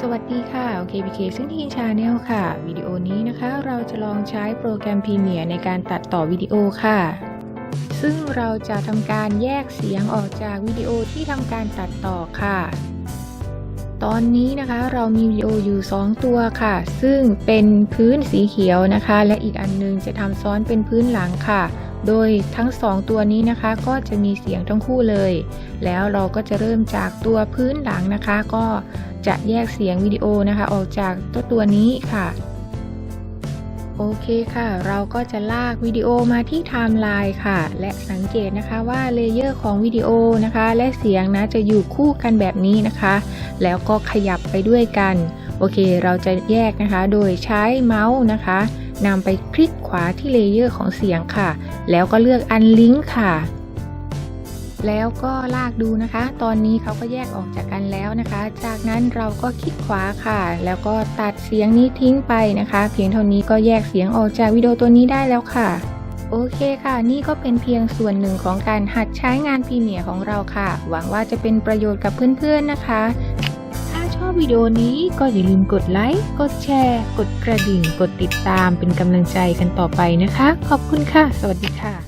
สวัสดีค่ะ OKBK ซึ่งทีนชาแนลค่ะ วิดีโอนี้นะคะเราจะลองใช้โปรแกรม Premiere ในการตัดต่อวิดีโอค่ะ ซึ่งเราจะทำการแยกเสียงออกจากวิดีโอที่ทำการตัดต่อค่ะ ตอนนี้นะคะเรามีวิดีโออยู่ 2 ตัวค่ะ ซึ่งเป็นพื้นสีเขียวนะคะ และอีกอันนึงจะทำซ้อนเป็นพื้นหลังค่ะ โดยทั้ง 2 ตัวนี้นะคะก็จะมีเสียงทั้งคู่เลย แล้วเราก็จะเริ่มจากตัวพื้นหลังนะคะ ก็จะแยกเสียงวิดีโอนะคะ ออกจากตัวตัวนี้ค่ะโอเคค่ะ เราก็จะลากวิดีโอมาที่ไทม์ไลน์ค่ะ และสังเกตนะคะว่าเลเยอร์ของวิดีโอนะคะ และเสียงนะจะอยู่คู่กันแบบนี้นะคะ แล้วก็ขยับไปด้วยกัน โอเค เราจะแยกนะคะ โดยใช้เมาส์นะคะนำไปคลิกขวาที่เลเยอร์ของเสียงค่ะ แล้วก็เลือกอันลิงก์ค่ะ แล้วก็ลากดูนะคะ ตอนนี้เขาก็แยกออกจากกันแล้วนะคะ จากนั้นเราก็คลิกขวาค่ะ แล้วก็ตัดเสียงนี้ทิ้งไปนะคะ เพียงเท่านี้ก็แยกเสียงออกจากวิดีโอตัวนี้ได้แล้วค่ะโอเคค่ะ นี่ก็เป็นเพียงส่วนหนึ่งของการหัดใช้งานพีเมียของเราค่ะ หวังว่าจะเป็นประโยชน์กับเพื่อนๆนะคะ อบวิดีโอนี้ก็อย่าลืมกดไลค์ กดแชร์ กดกระดิ่ง กดติดตามเป็นกำลังใจกันต่อไปนะคะ ขอบคุณค่ะ สวัสดีค่ะ